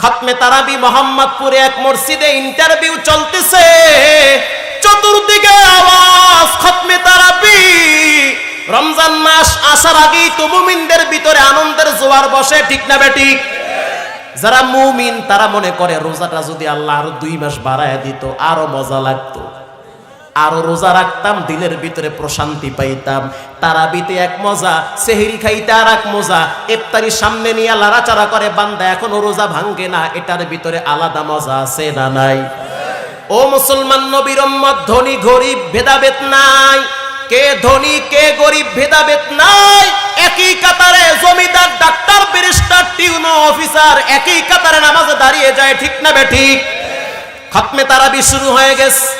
খতমে তারাবি মোহাম্মদপুরে এক মসজিদে ইন্টারভিউ চলতেছে। চতুর্দিকে আওয়াজ, খতমে তারাবি। রমজান মাস আসার আগেই তো মুমিনদের ভিতরে আনন্দের জোয়ার বসে, ঠিক না বেঠিক যারা মুমিন, তারা মনে করে রোজাটা যদি আল্লাহ আরও দুই মাস বাড়ায় দিত, আরও মজা লাগতো। আরও রোজা রাখতাম, দিলের ভিতরে প্রশান্তি পাইতাম। তারাবিতে এক মজা, সেহেরি খাইতে আর এক মজা। ইফতারি সামনে নিয়ে লাড়াচাড়া করে, বান্দা এখনও রোজা ভাঙ্গে না, এটার ভিতরে আলাদা মজা আছে না নাই? ও মুসলমান নবীর ধনী, গরিব, ভেদাভেদ নাই। কে ধনী, কে গরিব, ভেদাভেদ নাই। একই কাতারে জমিদার, ডাক্তার, ব্যারিস্টার, টিউনো অফিসার, একই কাতারে নামাজে দাঁড়িয়ে যায়, ঠিক না বে ঠিক? খতমে তারাবি শুরু হয়ে গেছে।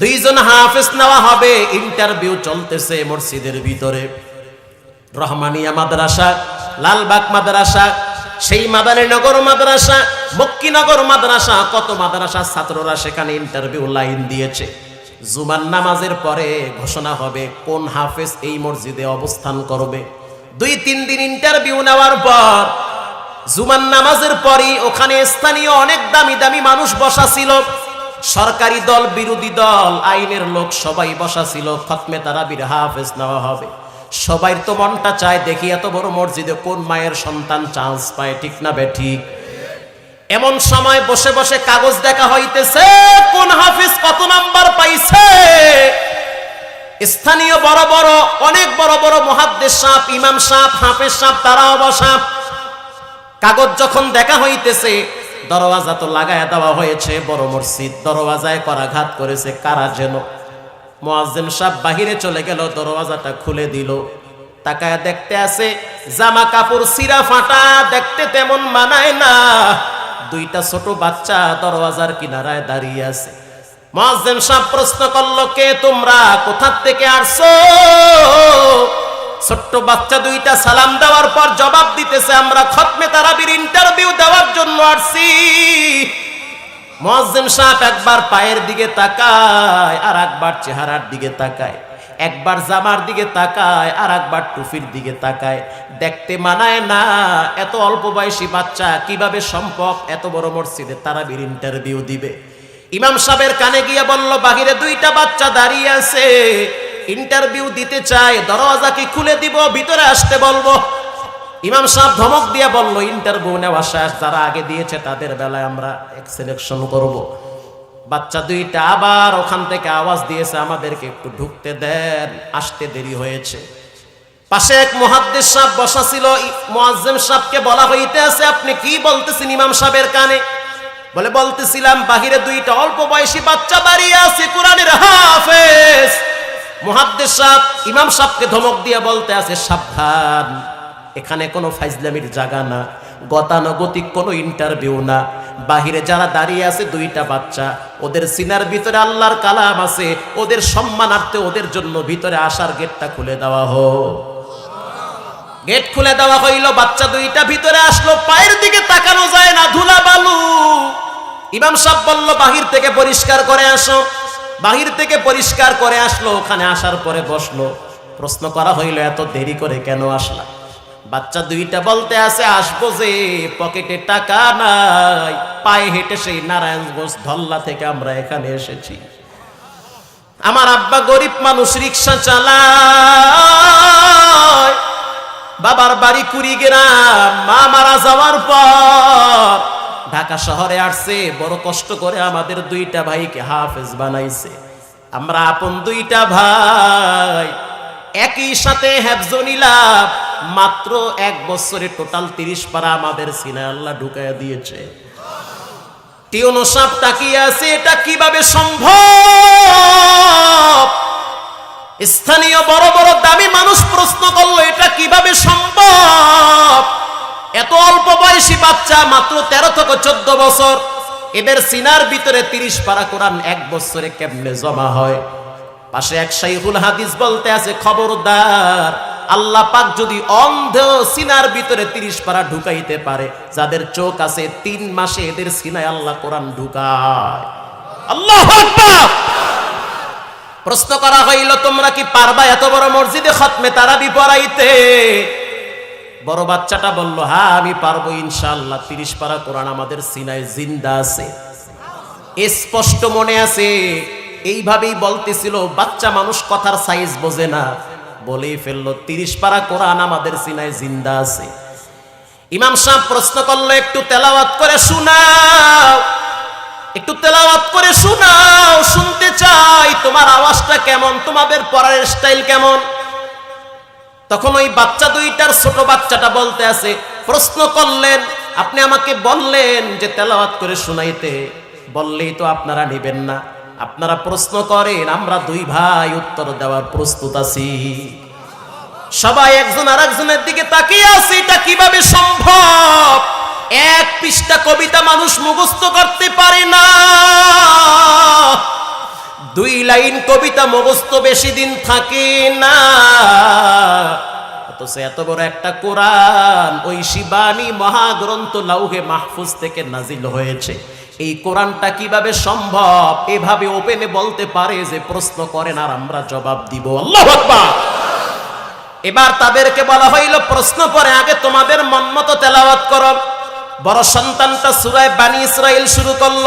দুইজন হাফেজ নেওয়া হবে ইন্টারভিউ চলতেছে মসজিদের ভিতরে। রহমানিয়া মাদ্রাসা, লালবাগ মাদ্রাসা, সেই মাদানী নগর মাদ্রাসা, মক্কিনগর মাদ্রাসা, কত মাদ্রাসার ছাত্ররা সেখানে ইন্টারভিউ লাইন দিয়েছে। জুমার নামাজের পরে ঘোষণা হবে কোন হাফেজ এই মসজিদে অবস্থান করবে। দুই তিন দিন ইন্টারভিউ নেওয়ার পর, জুমার নামাজের পরই ওখানে স্থানীয় অনেক দামি দামি মানুষ বসা ছিল। সরকারি দল, বিরোধী দল, আইনের লোক সবাই বসা ছিল। ফতমে খতমে তারাবির হাফেজ নেওয়া হবে। সবাই তো মনটা চায়, দেখি এত বড় মসজিদে কোন মায়ের সন্তান চান্স পায়, ঠিক না বে ঠিক? এমন সময় বসে বসে কাগজ দেখা হইতেছে, কোন হাফিজ কত নাম্বার পাইছে? স্থানীয় বড় বড়, অনেক বড় বড় মহাদ্দেশ সাপ, ইমাম সাপ, হাফেজ সাপ, তারাও বসা কাগজ যখন দেখা হইতেছে দরওয়াজা তো লাগায় দেওয়া হয়েছে, বড় মসজিদ। দরওয়াজায় করাঘাত করেছে কারা যেন? মোয়াজ্জেম সাহেব বাহিরে চলে গেল, দরওয়াজাটা খুলে দিল। তাকায় দেখতে আছে, জামা কাপড় সিরা ফাটা, দেখতে তেমন মানায় না। দুইটা ছোট বাচ্চা দরওয়াজার কিনারায় দাঁড়িয়ে আছে। মোয়াজ্জেম সাহেব প্রশ্ন করল, কে তোমরা? কোথার থেকে আসছো? ছোট্ট বাচ্চা দুইটা সালাম দেওয়ার পর জবাব দিতেছে, আমরা খতমে তারাবির ইন্টারভিউ দেওয়ার জন্য আসছি। মজ্জেম সাহেব একবার পায়ের দিকে তাকায়, আর একবার চেহারার দিকে তাকায়। একবার জামার দিকে তাকায়, আর একবার টুফির দিকে তাকায়। দেখতে মানায় না, এত অল্প বয়সী বাচ্চা কীভাবে সম্ভব এত বড় মসজিদে তারাবির ইন্টারভিউ দিবে? ইমাম সাহেবের কানে গিয়ে বলল, বাহিরে দুইটা বাচ্চা দাঁড়িয়ে আছে। ইন্টারভিউ দিতে চায়, দরওয়াজা কি খুলে দিব, ভিতরে আসতে বলব? ইমাম সাহেব ধমক দিয়ে বলল ইন্টারভিউ নেওয়া শেষ, যারা আগে দিয়েছে তাদের বেলায় আমরা এক সিলেকশন করব। বাচ্চা দুইটা আবার ওখান থেকে আওয়াজ দিয়েছে, আমাদেরকে একটু ঢুকতে দেন, আসতে দেরি হয়েছে। পাশে এক মহাদ্দেশ সাহেব বসা ছিল, মোয়াজ্জেম সাহেবকে বলা হইতে আছে আপনি কি বলতেছেন ইমাম সাহেবের কানে? বলে, বলতেছিলাম, বাহিরে দুইটা অল্প বয়সী বাচ্চা দাঁড়িয়ে আছে, কোরআনের হাফেজ। মহাদ্দেশ সাহেব, ইমাম সাহেবকে ধমক দিয়ে বলতে আছে, সাবধান, এখানে কোনো ফাইজলামির জায়গা না, গতানুগতিক কোনো ইন্টারভিউ না। বাহিরে যারা দাঁড়িয়ে আছে, দুইটা বাচ্চা, ওদের সিনার ভিতরে আল্লাহর কালাম আছে, ওদের সম্মানার্থে ওদের জন্য ভিতরে আসার গেটটা খুলে দেওয়া হোক। গেট খুলে দেওয়া হইল, বাচ্চা দুইটা ভিতরে আসলো, পায়ের দিকে তাকানো যায় না ধুলা বালু ইমাম সাহেব বলল, বাহির থেকে পরিষ্কার করে আসো। বাহির থেকে পরিষ্কার করে আসলো, ওখানে আসার পরে বসল। প্রশ্ন করা হইল, এত দেরি করে কেন আসলা? বাচ্চা দুইটা বলতে আছে, আসব যে, পকেটে টাকা নাই, পায়ে হেঁটে সেই নারায়ণগঞ্জ ধল্লা থেকে আমরা এখানে এসেছি। আমার আব্বা গরিব মানুষ, রিক্সা চালায়। বাবার বাড়ি কুড়ি কুড়িগ্রাম, মা মারা যাওয়ার পর ঢাকা শহরে আসছে, বড় কষ্ট করে আমাদের দুইটা ভাইকে হাফেজ বানাইছে। আমরা আপন দুইটা ভাই, একই সাথে হ্যাফজনিলাম মাত্র এক বছরে টোটাল তিরিশ পারা আমাদের সিনা আল্লাহ ঢুকাইয়া দিয়েছে। সাপ তাকিয়ে আছে, এটা কীভাবে সম্ভব? স্থানীয় বড় বড় দামি মানুষ প্রশ্ন করল, এটা কীভাবে সম্ভব? এত অল্প বয়সী বাচ্চা মাত্র তেরো থেকে চোদ্দ বছর। এদের সিনার ভিতরে তিরিশ পারা কোরআন এক বছরে কেমনে জমা হয়? পাশে এক শাইহুল হাদিস বলতে আছে, খবরদার, আল্লাহ পাক যদি অন্ধ সিনার ভিতরে তিরিশ পারা ঢুকাইতে পারে, যাদের চোখ আছে তিন মাসে এদের সিনায় আল্লাহ কোরআন ঢুকায়। আল্লাহ প্রশ্ন করা হইল, তোমরা কি পারবা এত বড় মসজিদে খতমে তারা পড়াইতে? বড় বাচ্চাটা বলল হ্যাঁ আমি পারব ইনশাআল্লাহ। তিরিশ পারা কোরআন আমাদের সিনায় জিন্দা আছে। স্পষ্ট মনে আছে। এইভাবেই বলতেছিল, বাচ্চা মানুষ কথার সাইজ বোঝে না। বলেই ফেলল, তিরিশ পারা কোরআন আমাদের সিনায় জিন্দা আছে। ইমাম সাহেব প্রশ্ন করল, একটু তেলাওয়াত করে শোনাও। একটু তেলাওয়াত করে শোনাও। শুনতে চাই, তোমার আওয়াজটা কেমন? তোমাদের পড়ার স্টাইল কেমন? তখন ওই বাচ্চা দুইটার ছোট বাচ্চাটা বলতে আছে, প্রশ্ন করলেন, আপনি আমাকে বললেন যে তেলাওয়াত করে শুনাইতে, বললেই তো আপনারা নেবেন না। আপনারা প্রশ্ন করেন, আমরা দুই ভাই উত্তর দেওয়ার প্রস্তুত আছি। সবাই একজন আর একজনের দিকে তাকিয়ে আছে, এটা কীভাবে সম্ভব? এক পৃষ্ঠা কবিতা মানুষ মুখস্থ করতে পারে না। দুই লাইন কবিতা মুখস্থ বেশি দিন থাকে না। অথচ এত বড় একটা কোরআন ওই শিবানী মহাগ্রন্থ লাউহে মাহফুজ থেকে নাজিল হয়েছে। এই কোরআনটা কীভাবে সম্ভব? এভাবে ওপেনে বলতে পারে যে প্রশ্ন করেন আর আমরা জবাব দিব। আল্লাহ এবার তাদেরকে বলা হইল, প্রশ্ন করে আগে তোমাদের মন তেলাওয়াত করো। বড় সন্তানটা সুরায় বানি ইসরাইল শুরু করল।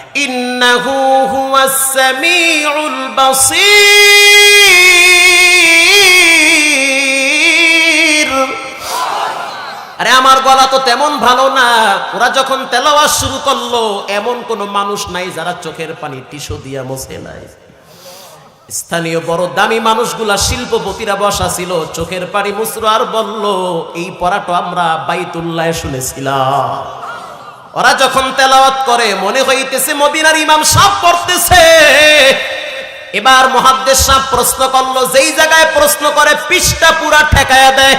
ইন্নাহু হুয়াস সামিউল বাসীর। আরে আমার গলা তো তেমন ভালো না। ওরা যখন তেলাওয়া শুরু করল, এমন কোনো মানুষ নাই যারা চোখের পানি টিসো দিয়া মোছে নাই। স্থানীয় বড় দামি মানুষগুলা শিল্পপতিরা বসা ছিল, চোখের পানি মুসরো আর বলল, এই পড়াটা আমরা বাইতুল্লায় শুনেছিলাম। ওরা যখন তেলাওয়াত করে, মনে হইতেছে মদিনার ইমাম সাহ পড়তেছে। এবার মহাদ্দেশ সাহ প্রশ্ন করল, যেই জায়গায় প্রশ্ন করে, পিসটা পুরা ঠেকায়া দেয়?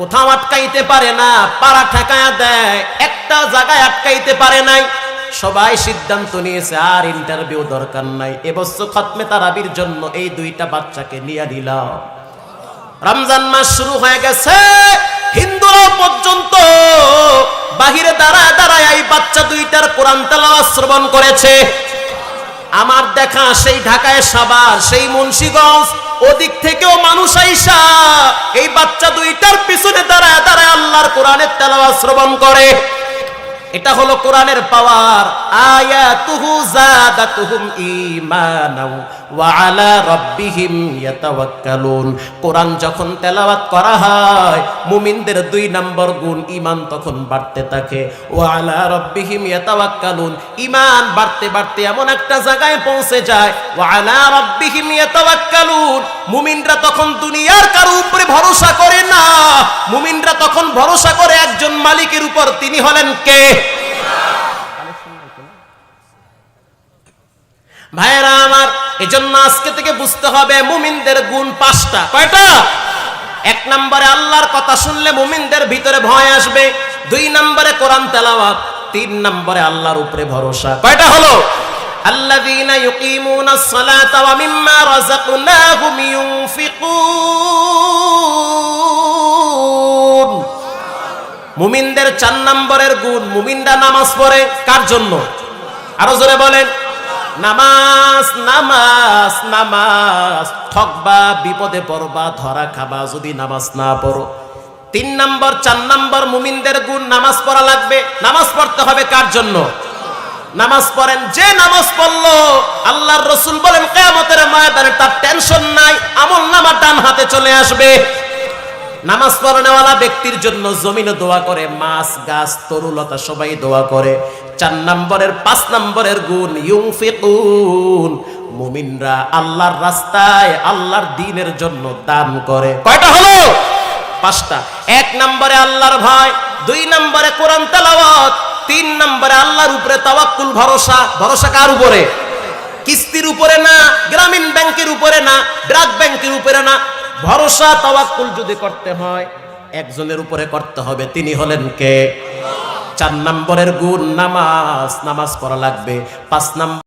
কোথাও আটকাইতে পারে না, পাড়া ঠেকায়া দেয়, একটা জায়গায় আটকাইতে পারে নাই। সবাই সিদ্ধান্ত নিয়েছে, আর ইন্টারভিউ দরকার নাই। এবছর খতমে তারাবির জন্য এই দুইটা বাচ্চাকে নিয়ে নিলাম। রমজান মাস শুরু হয়ে গেছে হিন্দুরা পর্যন্ত বাহিরে দাঁড়ায় দাঁড়ায় এই বাচ্চা দুইটার কোরআন তেলাওয়াত শ্রবণ করেছে। আমার দেখা সেই ঢাকায় সাবার সেই মুন্সিগঞ্জ, ওদিক থেকেও মানুষ আইসা এই বাচ্চা দুইটার পিছনে দাঁড়ায় দাঁড়ায় আল্লাহর কোরআনের তেলাওয়াত শ্রবণ করে। এটা হলো কোরআনের পাওয়ার। আয়াতুহু জাদাতুহুম ঈমানাও ওয়া আলা রাব্বিহিম ইয়াতাওয়াক্কালুন। কোরআন যখন তেলাওয়াত করা হয়, মুমিনদের দুই নম্বর গুণ ঈমান তখন বাড়তে থাকে। ওয়া আলা রাব্বিহিম ইয়াতাওয়াক্কালুন। ঈমান বাড়তে বাড়তে এমন একটা জায়গায় পৌঁছে যায়। ওয়া আলা রাব্বিহিম ইয়াতাওয়াক্কালুন। মুমিনরা তখন দুনিয়ার কারও উপরে ভরসা করে না। মুমিনরা তখন ভরসা করে একজন মালিকের উপর। তিনি হলেন কে? ভাইয়েরা আমার, এজন্য আজকে থেকে বুঝতে হবে মুমিনদের গুণ পাঁচটা। কয়টা? এক নম্বরে আল্লাহর কথা শুনলে মুমিনদের ভিতরে ভয় আসবে, দুই নম্বরে কোরআন তেলাওয়াত, তিন নম্বরে আল্লাহর উপরে ভরসা। কয়টা হলো? আল্লাযীনা ইউকিমুনাস সালাতা ওয়া মিম্মা রাযাকনাহুম ইউনফিকুন। মুমিনদের চার নম্বরের গুণ, মুমিনরা নামাজ পড়ে কার জন্য? আরও জোরে বলেন। নামাজ নামাজ নামাজ। ঠকবা, বিপদে পড়বা, ধরা খাবা, যদি নামাজ না পড়ো। তিন নম্বর, চার নম্বর মুমিনদের গুণ, নামাজ পড়া লাগবে। নামাজ পড়তে হবে কার জন্য? নামাজ পড়েন, যে নামাজ পড়ল, আল্লাহর রসুল বলেন, কেয়ামতের ময়দানে তার টেনশন নাই, আমল নামা ডান হাতে চলে আসবে। নামাজ পড়ানেওয়ালা ব্যক্তির জন্য জমিনে দোয়া করে, মাছ, গাছ, তরুলতা সবাই দোয়া করে। চার নম্বরের, পাঁচ নম্বরের গুণ ইউফিকুন মুমিনরা আল্লাহর রাস্তায় আল্লাহর দিনের জন্য দান করে। কয়টা হলো? পাঁচটা। এক নম্বরে আল্লাহর ভয়, দুই নম্বরে কোরআন তেলাওয়াত, তিন নম্বরে আল্লাহর উপরে তাওয়াক্কুল ভরসা। ভরসা কার উপরে? কিস্তির উপরে না, গ্রামীণ ব্যাংকের উপরে না ড্রাগ ব্যাংকের উপরে না। ভরসা তাওয়াক্কুল যদি করতে হয়, একজনের উপরে করতে হবে, তিনি হলেন কে? চার নম্বরের গুণ নামাজ নামাজ পড়া লাগবে। পাঁচ নম্বর